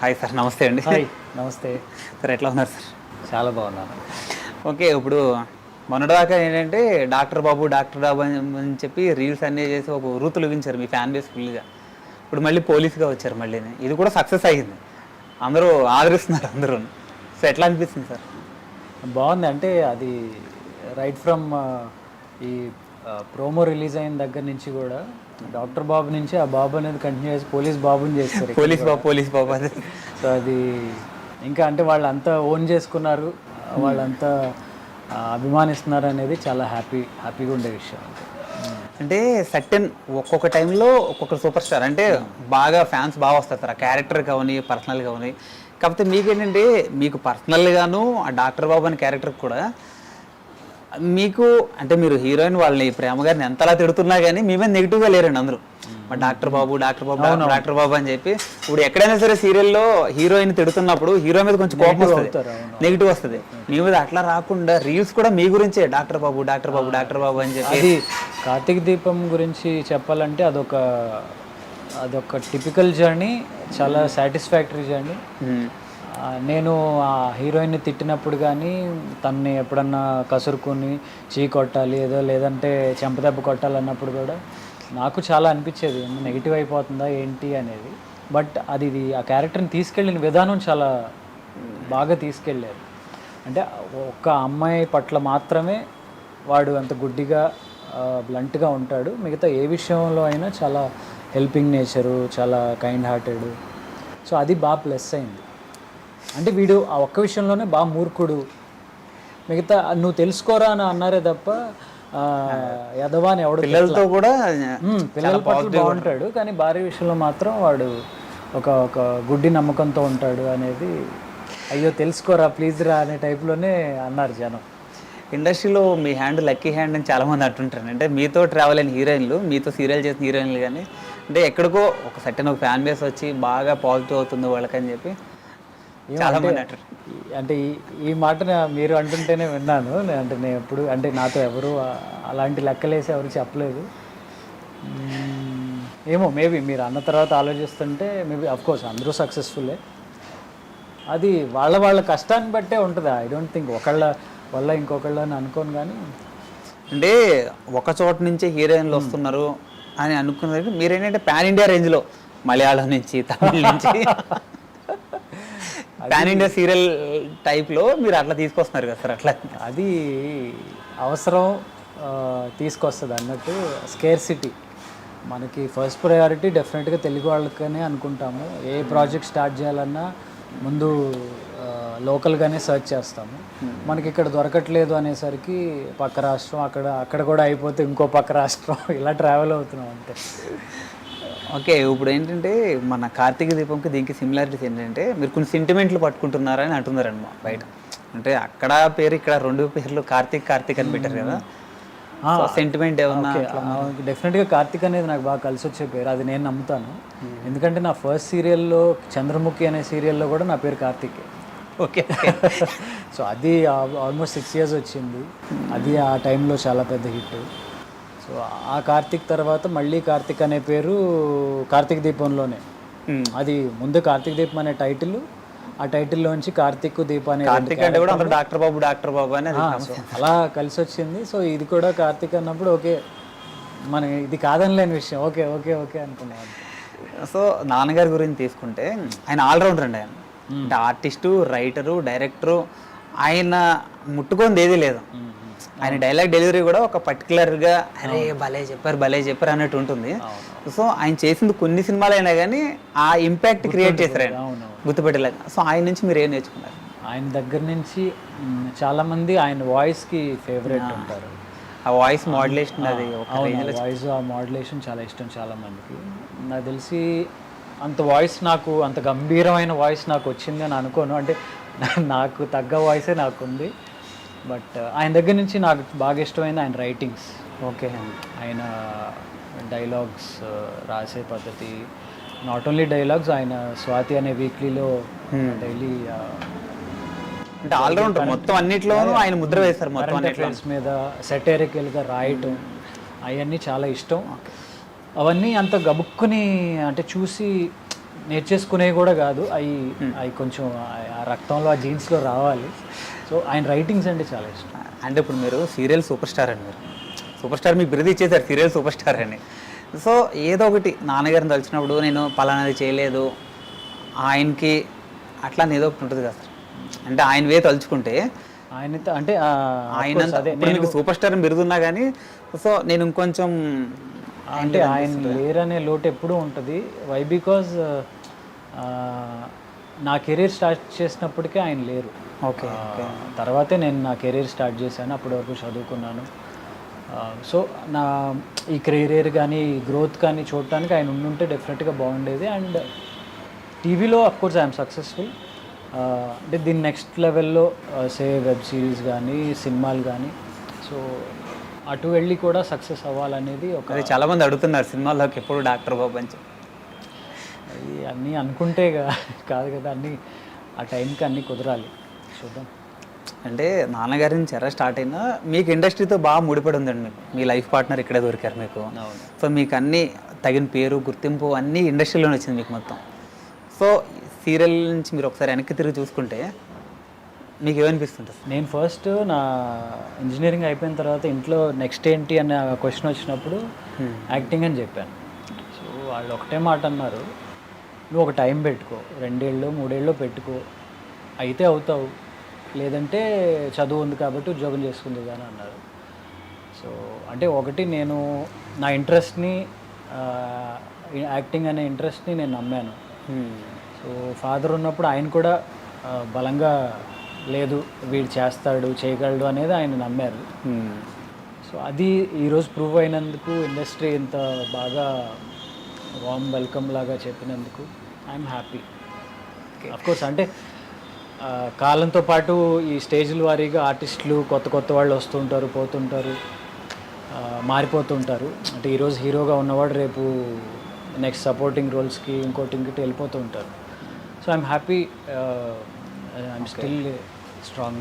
Hi sir నమస్తే అండి. Hi నమస్తే. సార్ ఎట్లా ఉన్నారు సార్? చాలా బాగున్నాను. ఓకే ఇప్పుడు మొన్నటిదాకా ఏంటంటే డాక్టర్ బాబు డాక్టర్ బాబు అని చెప్పి రీల్స్ అన్నీ చేసి ఒక ఉరుతులు ఊగించారు మీ ఫ్యాన్ బేస్ ఫుల్గా. ఇప్పుడు మళ్ళీ పోలీస్గా వచ్చారు మళ్ళీ. ఇది కూడా సక్సెస్ అయ్యింది. అందరూ ఆదరిస్తున్నారు అందరూ సో ఎట్లా అనిపిస్తుంది సార్? బాగుంది. అంటే అది రైట్ ఫ్రమ్ ఈ ప్రోమో రిలీజ్ అయిన దగ్గర నుంచి కూడా డాక్టర్ బాబు నుంచి ఆ బాబు అనేది కంటిన్యూ చేసి పోలీస్ బాబుని చేస్తారు పోలీస్ బాబు పోలీస్ బాబు అదే సో అది ఇంకా అంటే వాళ్ళంతా ఓన్ చేసుకున్నారు. వాళ్ళంతా అభిమానిస్తున్నారు అనేది చాలా హ్యాపీ హ్యాపీగా ఉండే విషయం అంటే సర్టెన్ ఒక్కొక్క టైంలో ఒక్కొక్క సూపర్ స్టార్. అంటే బాగా ఫ్యాన్స్ బాగా వస్తారు సార్ ఆ క్యారెక్టర్ కావని పర్సనల్ కావని. కాకపోతే మీకేంటంటే మీకు పర్సనల్గాను ఆ డాక్టర్ బాబు అనే క్యారెక్టర్ కూడా మీకు అంటే మీరు హీరోయిన్ వాళ్ళని ప్రేమ గారిని ఎంతలా తిడుతున్నా కానీ మీ మీద నెగిటివ్గా లేరండి అందరూ. మా doctor Babu doctor Babu doctor- Babu అని చెప్పి ఇప్పుడు ఎక్కడైనా సరే సీరియల్లో హీరోయిన్ తిడుతున్నప్పుడు హీరో మీద కొంచెం కోపం వస్తుంది. నెగిటివ్ వస్తుంది. మీ మీద అట్లా రాకుండా రీల్స్ కూడా మీ గురించే doctor Babu doctor Babu doctor Babu అని చెప్పి అది కార్తీక దీపం గురించి చెప్పాలంటే అదొక అదొక టిపికల్ జర్నీ చాలా సాటిస్ఫాక్టరీ జర్నీ నేను ఆ హీరోయిన్ని తిట్టినప్పుడు కానీ తన్ని ఎప్పుడన్నా కసురుకొని చీ కొట్టాలి ఏదో లేదంటే చెంపదెబ్బ కొట్టాలన్నప్పుడు కూడా నాకు చాలా అనిపించేది నెగిటివ్ అయిపోతుందా ఏంటి? అనేది. బట్ అది ఇది ఆ క్యారెక్టర్ని తీసుకెళ్ళిన విధానం చాలా బాగా తీసుకెళ్ళారు. అంటే ఒక్క అమ్మాయి పట్ల మాత్రమే వాడు అంత గుడ్డిగా బ్లంట్గా ఉంటాడు. మిగతా ఏ విషయంలో అయినా చాలా హెల్పింగ్ నేచరు చాలా కైండ్ హార్టెడ్. సో అది బాగా ప్లస్ అయింది. అంటే వీడు ఆ ఒక్క విషయంలోనే బాగా మూర్ఖుడు. మిగతా నువ్వు తెలుసుకోరా అని అన్నారే తప్ప యదవా అని ఎవడు పిల్లలతో కూడా పిల్లల పట్ల బాగుంటాడు కానీ భార్య విషయంలో మాత్రం వాడు ఒక ఒక గుడ్డి నమ్మకంతో ఉంటాడు అనేది అయ్యో తెలుసుకోరా ప్లీజ్ రా అనే టైప్లోనే అన్నారు జనం. ఇండస్ట్రీలో మీ హ్యాండ్ లక్కీ హ్యాండ్ అని చాలా మంది అంటుంటారు అంటే మీతో ట్రావెల్ అయిన హీరోయిన్లు మీతో సీరియల్ చేసిన హీరోయిన్లు కానీ అంటే ఎక్కడికో ఒక సర్టెన్ ఒక ఫ్యాన్ బేస్ వచ్చి బాగా పాజిటివ్ అవుతుంది వాళ్ళకని చెప్పి చాలా మంది అంటారు. ఈ- అంటే ఈ ఈ మాట మీరు అంటుంటేనే విన్నాను. అంటే నేను ఎప్పుడు అంటే నాతో ఎవరు అలాంటి లెక్కలేసి ఎవరు చెప్పలేదు. ఏమో మేబీ మీరు అన్న తర్వాత ఆలోచిస్తుంటే మేబీ కోర్స్ అందరూ సక్సెస్ఫుల్లే అది వాళ్ళ వాళ్ళ కష్టాన్ని బట్టే ఉంటుంది. ఐ డోంట్ థింక్ ఒకళ్ళ వల్ల ఇంకొకళ్ళ అని అనుకోను కానీ అంటే ఒక చోట నుంచే హీరోయిన్లు వస్తున్నారు అని అనుకున్నది. మీరేంటంటే పాన్ ఇండియా రేంజ్లో మలయాళం నుంచి తమిళ నుంచి. పాన్ ఇండియా సీరియల్ టైప్లో మీరు అట్లా తీసుకొస్తున్నారు కదా సార్ అట్లా? అది అవసరం తీసుకొస్తుంది అన్నట్టు స్కేర్ సిటీ మనకి ఫస్ట్ ప్రయారిటీ డెఫినెట్గా తెలుగు వాళ్ళకనే అనుకుంటాము. ఏ ప్రాజెక్ట్ స్టార్ట్ చేయాలన్నా ముందు లోకల్గానే సెర్చ్ చేస్తాము. మనకి ఇక్కడ దొరకట్లేదు అనేసరికి పక్క రాష్ట్రం అక్కడ అక్కడ కూడా అయిపోతే ఇంకో పక్క రాష్ట్రం ఇలా ట్రావెల్ అవుతున్నాం అంతే. ఓకే ఇప్పుడు ఏంటంటే మన కార్తీక దీపంకి దీనికి సిమిలారిటీస్ ఏంటంటే మీరు కొన్ని సెంటిమెంట్లు పట్టుకుంటున్నారని అంటున్నారన్నమాట బయట. అంటే అక్కడ పేరు ఇక్కడ రెండు పేర్లు కార్తీక్ కార్తీక్ అని పెట్టారు కదా. సెంటిమెంట్ ఏమన్నా డెఫినెట్గా కార్తిక్ అనేది నాకు బాగా కలిసి వచ్చే పేరు. అది నేను నమ్ముతాను. ఎందుకంటే నా ఫస్ట్ సీరియల్లో చంద్రముఖి అనే సీరియల్లో కూడా నా పేరు కార్తిక్. ఓకే సో అది ఆల్మోస్ట్ సిక్స్ ఇయర్స్ వచ్చింది. అది ఆ టైంలో చాలా పెద్ద హిట్ సో ఆ కార్తిక్ తర్వాత మళ్ళీ కార్తిక్ అనే పేరు కార్తీక దీపంలోనే. అది ముందు కార్తీక దీపం అనే టైటిల్ ఆ టైటిల్లోంచి కార్తీక్ దీపం అనే కార్తీక్ అంటే కూడా అందరూ డాక్టర్ బాబు డాక్టర్ బాబు అని అలా కలిసి వచ్చింది సో ఇది కూడా కార్తీక్ అన్నప్పుడు ఓకే మన ఇది కాదనిలేని విషయం. ఓకే ఓకే ఓకే అనుకున్నాను సో నాన్నగారి గురించి తీసుకుంటే ఆయన ఆల్రౌండర్ అండి ఆయన. అంటే ఆర్టిస్టు రైటరు డైరెక్టరు ఆయన ముట్టుకుంది ఏదీ లేదు. ఆయన డైలాగ్ డెలివరీ కూడా ఒక పర్టికులర్గా అరే భలే చెప్పారు భలే చెప్పారు అన్నట్టు ఉంటుంది. సో ఆయన చేసింది కొన్ని సినిమాలైనా కానీ ఆ ఇంపాక్ట్ క్రియేట్ చేశారు ఆయన. గుర్తుపెట్టేలాగా సో ఆయన నుంచి మీరు ఏం నేర్చుకున్నారు? ఆయన దగ్గర నుంచి మ్, చాలా మంది ఆయన వాయిస్కి ఫేవరెట్ ఉంటారు. ఆ వాయిస్ మోడ్యులేషన్ అది వాయిస్ ఆ మోడ్యులేషన్ చాలా ఇష్టం చాలా మందికి నాకు తెలిసి అంత వాయిస్ నాకు అంత గంభీరమైన వాయిస్ నాకు వచ్చింది అని అనుకోను. అంటే నాకు తగ్గ వాయిసే నాకు ఉంది బట్ ఆయన దగ్గర నుంచి నాకు బాగా ఇష్టమైంది ఆయన రైటింగ్స్ ఓకే. ఆయన డైలాగ్స్ రాసే పద్ధతి నాట్ ఓన్లీ డైలాగ్స్ ఆయన స్వాతి అనే వీక్లీలో డైలీ అంటే ఆల్రౌండర్ మొత్తం అన్నిట్లోనూ ఆయన ముద్ర వేశారు మొత్తం అఫైర్స్ మీద సెటరికల్గా రాయటం అవన్నీ చాలా ఇష్టం. అవన్నీ అంత గబుక్కుని అంటే చూసి నేర్చేసుకునేవి కూడా కాదు. అవి అవి కొంచెం ఆ- రక్తంలో ఆ జీన్స్లో రావాలి. సో ఆయన రైటింగ్స్ అంటే చాలా ఇష్టం. అంటే ఇప్పుడు మీరు సీరియల్ సూపర్ స్టార్ అండి మీరు. సూపర్ స్టార్ మీకు బిరుదు ఇచ్చేసారు సీరియల్ సూపర్ స్టార్ అని. సో ఏదో ఒకటి నాన్నగారిని తలిచినప్పుడు నేను పలానాది చేయలేదు. ఆయనకి అట్లా అని ఏదో ఒకటి ఉంటుంది కదా సార్. అంటే ఆయన వే తలుచుకుంటే ఆయన అంటే ఆయన అదే. మీకు సూపర్ స్టార్ అని బిరుదున్నా కానీ సో నేను ఇంకొంచెం అంటే ఆయన లేరనే లోటు ఎప్పుడూ ఉంటుంది. వై బికాజ్ నా కెరీర్ స్టార్ట్ చేసినప్పటికే ఆయన లేరు. ఓకే తర్వాతే నేను నా కెరీర్ స్టార్ట్ చేశాను అప్పటి వరకు చదువుకున్నాను సో నా ఈ కెరీర్ కానీ ఈ గ్రోత్ కానీ చూడటానికి ఆయన ఉండుంటే డెఫినెట్గా బాగుండేది. అండ్ టీవీలో కోర్స్ ఐఎమ్ సక్సెస్ఫుల్ అంటే దీని నెక్స్ట్ లెవెల్లో సే వెబ్ సిరీస్ కానీ సినిమాలు కానీ. సో అటు వెళ్ళి కూడా సక్సెస్ అవ్వాలనేది ఒక అది చాలా మంది అడుగుతున్నారు సినిమాల్లోకి ఎప్పుడు డాక్టర్ బాబు అని చెప్పి. అది అన్నీ అనుకుంటే కాదు కదా అన్నీ ఆ టైంకి అన్నీ కుదరాలి. చూద్దాం. అంటే నాన్నగారి నుంచి ఎర్ర స్టార్ట్ అయినా మీకు ఇండస్ట్రీతో బాగా ముడిపడి ఉందండి మీకు. మీ లైఫ్ పార్ట్నర్ ఇక్కడే దొరికారు మీకు. సో మీకు అన్ని తగిన పేరు గుర్తింపు అన్నీ ఇండస్ట్రీలోనే వచ్చింది మీకు మొత్తం. సో సీరియల్ నుంచి మీరు ఒకసారి వెనక్కి తిరిగి చూసుకుంటే మీకు ఏమనిపిస్తుంటుంది? నేను ఫస్ట్ నా ఇంజనీరింగ్ అయిపోయిన తర్వాత ఇంట్లో నెక్స్ట్ ఏంటి అనే క్వశ్చన్ వచ్చినప్పుడు యాక్టింగ్ అని చెప్పాను. సో వాళ్ళు ఒకటే మాట అన్నారు. నువ్వు ఒక టైం పెట్టుకో రెండేళ్ళు మూడేళ్ళు పెట్టుకో అయితే అవుతావు. లేదంటే చదువు ఉంది కాబట్టి ఉద్యోగం చేసుకుంది అని అన్నారు. సో అంటే ఒకటి నేను నా ఇంట్రెస్ట్ని యాక్టింగ్ అనే ఇంట్రెస్ట్ని నేను నమ్మాను. సో ఫాదర్ ఉన్నప్పుడు ఆయన కూడా బలంగా లేదు వీడు చేస్తాడు చేయగలడు అనేది ఆయన నమ్మారు. సో అది ఈరోజు ప్రూవ్ అయినందుకు ఇండస్ట్రీ ఇంత బాగా వామ్ వెల్కమ్ లాగా చెప్పినందుకు ఐఎమ్ హ్యాపీ కోర్స్ అంటే కాలంతో పాటు ఈ స్టేజ్ల వారీగా ఆర్టిస్టులు కొత్త కొత్త వాళ్ళు వస్తుంటారు పోతుంటారు మారిపోతుంటారు. అంటే ఈరోజు హీరోగా ఉన్నవాడు రేపు నెక్స్ట్ సపోర్టింగ్ రోల్స్కి ఇంకోటి ఇంకోటి వెళ్ళిపోతూ ఉంటారు. So I'm happy I'm still strong